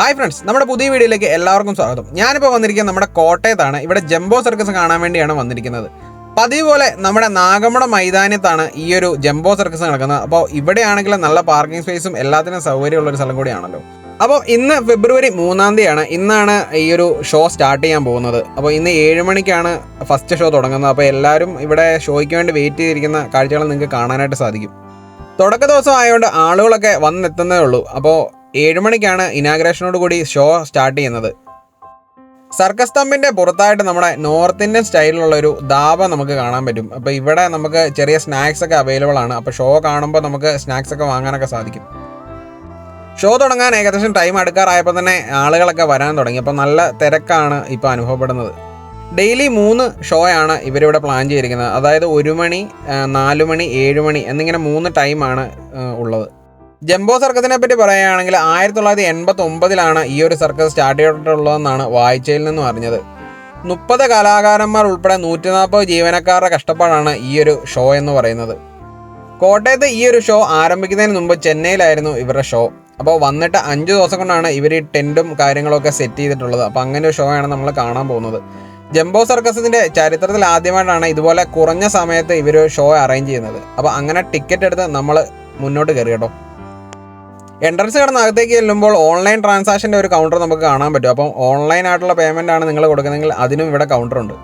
Hi friends നമ്മുടെ പുതിയ വീഡിയോയിലേക്ക് എല്ലാവർക്കും സ്വാഗതം. ഞാനിപ്പോൾ വന്നിരിക്കുന്നത് നമ്മുടെ കോട്ടയത്താണ്. ഇവിടെ ജംബോ സർക്കസ് കാണാൻ വേണ്ടിയാണ് വന്നിരിക്കുന്നത്. പതിവ് പോലെ നമ്മുടെ നാഗമ്പട മൈതാനത്താണ് ഈ ഒരു ജംബോ സർക്കസ് നടക്കുന്നത്. അപ്പോൾ ഇവിടെയാണെങ്കിൽ നല്ല പാർക്കിംഗ് സ്പേസും എല്ലാത്തിനും സൗകര്യമുള്ള ഒരു സ്ഥലം കൂടിയാണല്ലോ. അപ്പോൾ ഇന്ന് ഫെബ്രുവരി മൂന്നാം തീയതിയാണ്. ഇന്നാണ് ഈ ഒരു ഷോ സ്റ്റാർട്ട് ചെയ്യാൻ പോകുന്നത്. അപ്പോൾ ഇന്ന് ഏഴ് മണിക്കാണ് ഫസ്റ്റ് ഷോ തുടങ്ങുന്നത്. അപ്പോൾ എല്ലാവരും ഇവിടെ ഷോയ്ക്ക് വേണ്ടി വെയിറ്റ് ചെയ്തിരിക്കുന്ന കാഴ്ചകൾ നിങ്ങൾക്ക് കാണാനായിട്ട് സാധിക്കും. തുടക്ക ദിവസം ആയതുകൊണ്ട് ആളുകളൊക്കെ വന്നെത്തുന്നേ ഉള്ളൂ. അപ്പോൾ ഏഴ് മണിക്കാണ് ഇനാഗ്രേഷനോട് കൂടി ഷോ സ്റ്റാർട്ട് ചെയ്യുന്നത്. സർക്കസ് തമ്പിന്റെ പുറത്തായിട്ട് നമ്മുടെ നോർത്ത് ഇന്ത്യൻ സ്റ്റൈലിലുള്ള ഒരു ധാബ നമുക്ക് കാണാൻ പറ്റും. അപ്പോൾ ഇവിടെ നമുക്ക് ചെറിയ സ്നാക്സ് ഒക്കെ അവൈലബിൾ ആണ്. അപ്പോൾ ഷോ കാണുമ്പോൾ നമുക്ക് സ്നാക്സ് ഒക്കെ വാങ്ങാനൊക്കെ സാധിക്കും. ഷോ തുടങ്ങാൻ ഏകദേശം ടൈം അടുക്കാറായപ്പോൾ തന്നെ ആളുകളൊക്കെ വരാൻ തുടങ്ങി. അപ്പോൾ നല്ല തിരക്കാണ് ഇപ്പോൾ അനുഭവപ്പെടുന്നത്. ഡെയിലി മൂന്ന് ഷോയാണ് ഇവരിവിടെ പ്ലാൻ ചെയ്തിരിക്കുന്നത്. അതായത് ഒരു മണി നാല് മണി ഏഴ് മണി എന്നിങ്ങനെ മൂന്ന് ടൈമാണ് ഉള്ളത്. ജംബോ സർക്കസിനെ പറ്റി പറയുകയാണെങ്കിൽ ആയിരത്തി തൊള്ളായിരത്തി എൺപത്തി ഒമ്പതിലാണ് ഈ ഒരു സർക്കസ് സ്റ്റാർട്ട് ചെയ്തിട്ടുള്ളതെന്നാണ് വായിച്ചയിൽ നിന്നും അറിഞ്ഞത്. മുപ്പത് കലാകാരന്മാർ ഉൾപ്പെടെ നൂറ്റി നാൽപ്പത് ജീവനക്കാരുടെ കഷ്ടപ്പാടാണ് ഈ ഒരു ഷോ എന്ന് പറയുന്നത്. കോട്ടയത്ത് ഈ ഒരു ഷോ ആരംഭിക്കുന്നതിന് മുമ്പ് ചെന്നൈയിലായിരുന്നു ഇവരുടെ ഷോ. അപ്പോൾ വന്നിട്ട് അഞ്ച് ദിവസം കൊണ്ടാണ് ഇവർ ഈ ടെന്റും കാര്യങ്ങളൊക്കെ സെറ്റ് ചെയ്തിട്ടുള്ളത്. അപ്പോൾ അങ്ങനെ ഒരു ഷോ ആണ് നമ്മൾ കാണാൻ പോകുന്നത്. ജംബോ സർക്കസിന്റെ ചരിത്രത്തിൽ ആദ്യമായിട്ടാണ് ഇതുപോലെ കുറഞ്ഞ സമയത്ത് ഇവർ ഷോ അറേഞ്ച് ചെയ്യുന്നത്. അപ്പോൾ അങ്ങനെ ടിക്കറ്റ് എടുത്ത് നമ്മൾ മുന്നോട്ട് കയറി കേട്ടോ. എൻട്രൻസ് കടന്ന് അകത്തേക്ക് ചെല്ലുമ്പോൾ ഓൺലൈൻ ട്രാൻസാക്ഷന്റെ ഒരു കൗണ്ടർ നമുക്ക് കാണാൻ പറ്റും. അപ്പം ഓൺലൈൻ ആയിട്ടുള്ള പേയ്മെന്റ് ആണ് നിങ്ങൾ കൊടുക്കുന്നതെങ്കിൽ അതിനും ഇവിടെ കൗണ്ടർ ഉണ്ട്.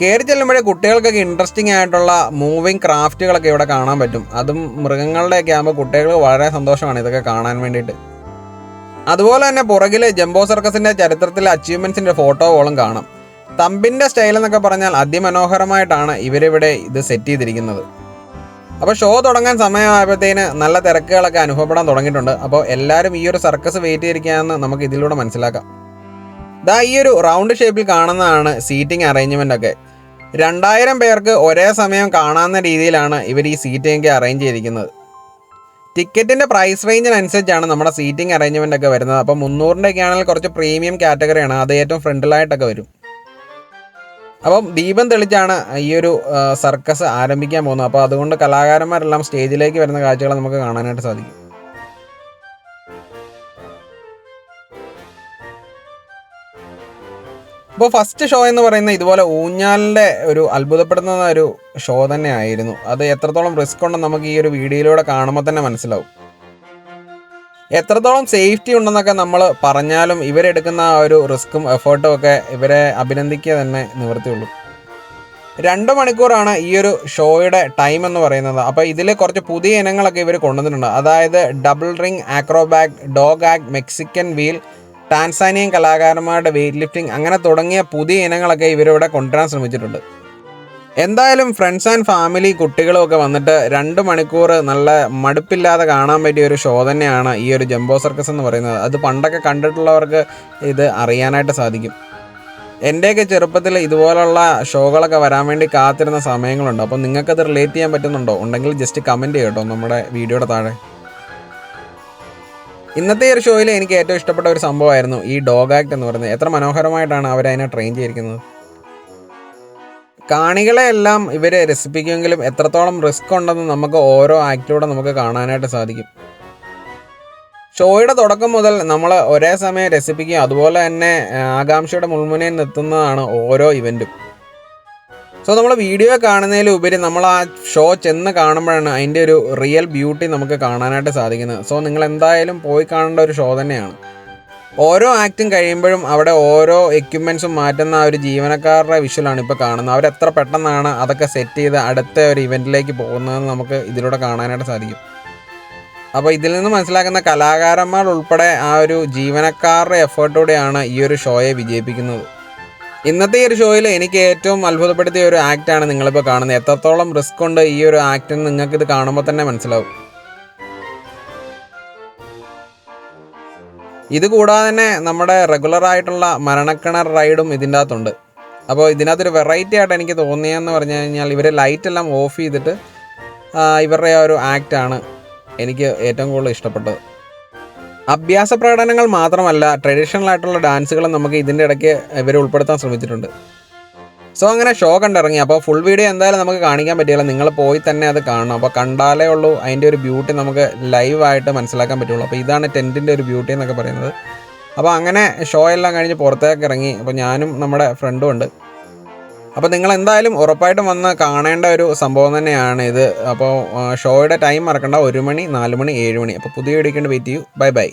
കയറി ചെല്ലുമ്പോഴേ കുട്ടികൾക്കൊക്കെ ഇൻട്രസ്റ്റിംഗ് ആയിട്ടുള്ള മൂവിങ് ക്രാഫ്റ്റുകളൊക്കെ ഇവിടെ കാണാൻ പറ്റും. അതും മൃഗങ്ങളുടെയൊക്കെ ആകുമ്പോൾ കുട്ടികൾക്ക് വളരെ സന്തോഷമാണ് ഇതൊക്കെ കാണാൻ വേണ്ടിയിട്ട്. അതുപോലെ തന്നെ പുറകിൽ ജംബോ സർക്കസിന്റെ ചരിത്രത്തിലെ അച്ചീവ്മെന്റ്സിന്റെ ഫോട്ടോകളും കാണാം. തമ്പിന്റെ സ്റ്റൈൽ എന്നൊക്കെ പറഞ്ഞാൽ അതിമനോഹരമായിട്ടാണ് ഇവരിവിടെ ഇത് സെറ്റ് ചെയ്തിരിക്കുന്നത്. അപ്പോൾ ഷോ തുടങ്ങാൻ സമയമായപ്പോഴത്തേന് നല്ല തിരക്കുകളൊക്കെ അനുഭവപ്പെടാൻ തുടങ്ങിയിട്ടുണ്ട്. അപ്പോൾ എല്ലാവരും ഈ ഒരു സർക്കസ് വെയിറ്റ് ചെയ്തിരിക്കുകയെന്ന് നമുക്ക് ഇതിലൂടെ മനസ്സിലാക്കാം. ദാ ഈ ഒരു റൗണ്ട് ഷേപ്പിൽ കാണുന്നതാണ് സീറ്റിംഗ് അറേഞ്ച്മെന്റ് ഒക്കെ. രണ്ടായിരം പേർക്ക് ഒരേ സമയം കാണാവുന്ന രീതിയിലാണ് ഇവർ ഈ സീറ്റിംഗ് അറേഞ്ച് ചെയ്തിരിക്കുന്നത്. ടിക്കറ്റിന്റെ പ്രൈസ് റേഞ്ചിനനുസരിച്ചാണ് നമ്മുടെ സീറ്റിംഗ് അറേഞ്ച്മെന്റ് ഒക്കെ വരുന്നത്. അപ്പോൾ മുന്നൂറിന്റെ ഒക്കെ ആണെങ്കിൽ കുറച്ച് പ്രീമിയം കാറ്റഗറിയാണ് അത് ഏറ്റവും ഫ്രണ്ടിലായിട്ടൊക്കെ വരും. അപ്പം ദീപം തെളിച്ചാണ് ഈ ഒരു സർക്കസ് ആരംഭിക്കാൻ പോകുന്നത്. അപ്പോൾ അതുകൊണ്ട് കലാകാരന്മാരെല്ലാം സ്റ്റേജിലേക്ക് വരുന്ന കാഴ്ചകൾ നമുക്ക് കാണാനായിട്ട് സാധിക്കും. അപ്പോൾ ഫസ്റ്റ് ഷോ എന്ന് പറയുന്ന ഇതുപോലെ ഊഞ്ഞാലിന്റെ ഒരു അത്ഭുതപ്പെടുത്തുന്ന ഒരു ഷോ തന്നെ ആയിരുന്നു. അത് എത്രത്തോളം റിസ്ക് ഉണ്ടെന്ന് നമുക്ക് ഈ ഒരു വീഡിയോയിലൂടെ കാണുമ്പോൾ തന്നെ മനസ്സിലാവും. എത്രത്തോളം സേഫ്റ്റി ഉണ്ടെന്നൊക്കെ നമ്മൾ പറഞ്ഞാലും ഇവരെടുക്കുന്ന ആ ഒരു റിസ്ക്കും എഫേർട്ടും ഒക്കെ ഇവരെ അഭിനന്ദിക്കുക തന്നെ നിവൃത്തിയുള്ളൂ. രണ്ട് മണിക്കൂറാണ് ഈ ഒരു ഷോയുടെ ടൈം എന്ന് പറയുന്നത്. അപ്പോൾ ഇതിൽ കുറച്ച് പുതിയ ഇനങ്ങളൊക്കെ ഇവർ കൊണ്ടുവന്നിട്ടുണ്ട്. അതായത് double ring acrobat dog act Mexican wheel Tanzanian കലാകാരന്മാരുടെ വെയിറ്റ് ലിഫ്റ്റിംഗ് അങ്ങനെ തുടങ്ങിയ പുതിയ ഇനങ്ങളൊക്കെ ഇവരിവിടെ കൊണ്ടുവരാൻ ശ്രമിച്ചിട്ടുണ്ട്. എന്തായാലും ഫ്രണ്ട്സ് ആൻഡ് ഫാമിലി കുട്ടികളും ഒക്കെ വന്നിട്ട് രണ്ട് മണിക്കൂർ നല്ല മടുപ്പില്ലാതെ കാണാൻ പറ്റിയ ഒരു ഷോ തന്നെയാണ് ഈ ഒരു ജംബോ സർക്കസ് എന്ന് പറയുന്നത്. അത് പണ്ടൊക്കെ കണ്ടിട്ടുള്ളവർക്ക് ഇത് അറിയാനായിട്ട് സാധിക്കും. എന്റെയൊക്കെ ചെറുപ്പത്തിൽ ഇതുപോലുള്ള ഷോകളൊക്കെ വരാൻ വേണ്ടി കാത്തിരുന്ന സമയങ്ങളുണ്ട്. അപ്പോൾ നിങ്ങൾക്കത് റിലേറ്റ് ചെയ്യാൻ പറ്റുന്നുണ്ടോ? ഉണ്ടെങ്കിൽ ജസ്റ്റ് കമന്റ് ചെയ്യട്ടോ നമ്മുടെ വീഡിയോയുടെ താഴെ. ഇന്നത്തെ ഒരു ഷോയിൽ എനിക്ക് ഏറ്റവും ഇഷ്ടപ്പെട്ട ഒരു സംഭവമായിരുന്നു ഈ ഡോഗ് ആക്ട് എന്ന് പറയുന്നത്. എത്ര മനോഹരമായിട്ടാണ് അവരതിനെ ട്രെയിൻ ചെയ്തിരിക്കുന്നത്. കാണികളെ എല്ലാം ഇവരെ രസിപ്പിക്കുമെങ്കിലും എത്രത്തോളം റിസ്ക് ഉണ്ടെന്ന് നമുക്ക് ഓരോ ആക്ടിലൂടെ നമുക്ക് കാണാനായിട്ട് സാധിക്കും. ഷോയുടെ തുടക്കം മുതൽ നമ്മൾ ഒരേ സമയം രസിപ്പിക്കുകയും അതുപോലെ തന്നെ ആകാംക്ഷയുടെ മുൾമുനയിൽ നിർത്തുന്നതാണ് ഓരോ ഇവന്റും സോ നമ്മൾ വീഡിയോ കാണുന്നതിലും ഉപരി നമ്മൾ ആ ഷോ ചെന്ന് കാണുമ്പോഴാണ് അതിന്റെ ഒരു റിയൽ ബ്യൂട്ടി നമുക്ക് കാണാനായിട്ട് സാധിക്കുന്നത്. സോ നിങ്ങൾ എന്തായാലും പോയി കാണേണ്ട ഒരു ഷോ തന്നെയാണ്. ഓരോ ആക്ടും കഴിയുമ്പോഴും അവിടെ ഓരോ എക്യുപ്മെൻസും മാറ്റുന്ന ആ ഒരു ജീവനക്കാരുടെ വിഷ്വലാണ് ഇപ്പോൾ കാണുന്നത്. അവരെത്ര പെട്ടെന്നാണ് അതൊക്കെ സെറ്റ് ചെയ്ത് അടുത്ത ഒരു ഇവന്റിലേക്ക് പോകുന്നതെന്ന് നമുക്ക് ഇതിലൂടെ കാണാനായിട്ട് സാധിക്കും. അപ്പോൾ ഇതിൽ നിന്ന് മനസ്സിലാക്കുന്ന കലാകാരന്മാർ ഉൾപ്പെടെ ആ ഒരു ജീവനക്കാരുടെ എഫേർട്ടോടെയാണ് ഈ ഒരു ഷോയെ വിജയിപ്പിക്കുന്നത്. ഇന്നത്തെ ഈ ഒരു ഷോയിൽ എനിക്ക് ഏറ്റവും അത്ഭുതപ്പെടുത്തിയ ഒരു ആക്റ്റാണ് നിങ്ങളിപ്പോൾ കാണുന്നത്. എത്രത്തോളം റിസ്ക് ഉണ്ട് ഈ ഒരു ആക്റ്റിന് നിങ്ങൾക്ക് ഇത് കാണുമ്പോൾ തന്നെ മനസ്സിലാവും. ഇത് കൂടാതെ തന്നെ നമ്മുടെ റെഗുലർ ആയിട്ടുള്ള മരണക്കിണർ റൈഡും ഇതിന്റെ അകത്തുണ്ട് അപ്പോൾ ഇതിനകത്തൊരു വെറൈറ്റി ആയിട്ട് എനിക്ക് തോന്നിയെന്ന് പറഞ്ഞു കഴിഞ്ഞാൽ ലൈറ്റ് എല്ലാം ഓഫ് ചെയ്തിട്ട് ഇവരുടെ ആ ഒരു ആക്റ്റാണ് എനിക്ക് ഏറ്റവും കൂടുതൽ ഇഷ്ടപ്പെട്ടത്. അഭ്യാസ പ്രകടനങ്ങൾ മാത്രമല്ല ട്രഡീഷണൽ ആയിട്ടുള്ള ഡാൻസുകളും നമുക്ക് ഇതിന്റെ ഇടയ്ക്ക് ഇവർ ഉൾപ്പെടുത്താൻ ശ്രമിച്ചിട്ടുണ്ട്. സോ അങ്ങനെ ഷോ കണ്ടിറങ്ങി. അപ്പോൾ ഫുൾ വീഡിയോ എന്തായാലും നമുക്ക് കാണിക്കാൻ പറ്റില്ല നിങ്ങൾ പോയി തന്നെ അത് കാണണം. അപ്പോൾ കണ്ടാലേ ഉള്ളൂ അതിന്റെ ഒരു ബ്യൂട്ടി നമുക്ക് ലൈവായിട്ട് മനസ്സിലാക്കാൻ പറ്റുള്ളൂ. അപ്പോൾ ഇതാണ് ടെന്റിന്റെ ഒരു ബ്യൂട്ടി എന്നൊക്കെ പറയുന്നത്. അപ്പോൾ അങ്ങനെ ഷോ എല്ലാം കഴിഞ്ഞ് പുറത്തേക്ക് ഇറങ്ങി. അപ്പോൾ ഞാനും നമ്മുടെ ഫ്രണ്ടും ഉണ്ട്. അപ്പോൾ നിങ്ങൾ എന്തായാലും ഉറപ്പായിട്ടും വന്ന് കാണേണ്ട ഒരു സംഭവം തന്നെയാണ് ഇത്. അപ്പോൾ ഷോയുടെ ടൈം മറക്കണ്ട. ഒരു മണി നാല് മണി ഏഴ് മണി. അപ്പോൾ പുതിയ വീഡിയോക്ക് വേണ്ടി വെയിറ്റ് ചെയ്യൂ. Bye by